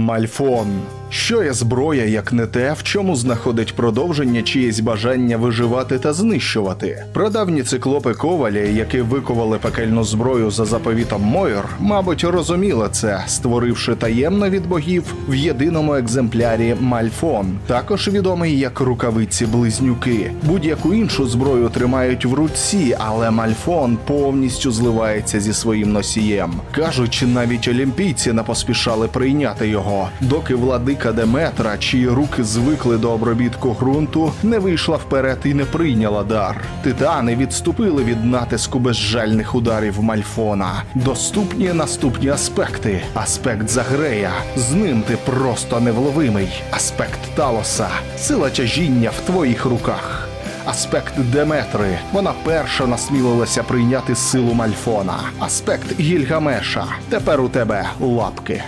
Мальфон. Що є зброя, як не те, в чому знаходить продовження чиєсь бажання виживати та знищувати? Прадавні циклопи ковалі, які виковали пекельну зброю за заповітом Мойр, мабуть, розуміли це, створивши таємно від богів в єдиному екземплярі Мальфон, також відомий як рукавиці близнюки. Будь-яку іншу зброю тримають в руці, але Мальфон повністю зливається зі своїм носієм. Кажуть, навіть олімпійці не поспішали прийняти його, доки владика Деметра, чиї руки звикли до обробітку ґрунту, не вийшла вперед і не прийняла дар. Титани відступили від натиску безжальних ударів Мальфона. Доступні наступні аспекти: аспект Загрея. З ним ти просто невловимий. Аспект Талоса, сила тяжіння в твоїх руках. Аспект Деметри. Вона перша насмілилася прийняти силу Мальфона. Аспект Гільгамеша. Тепер у тебе лапки.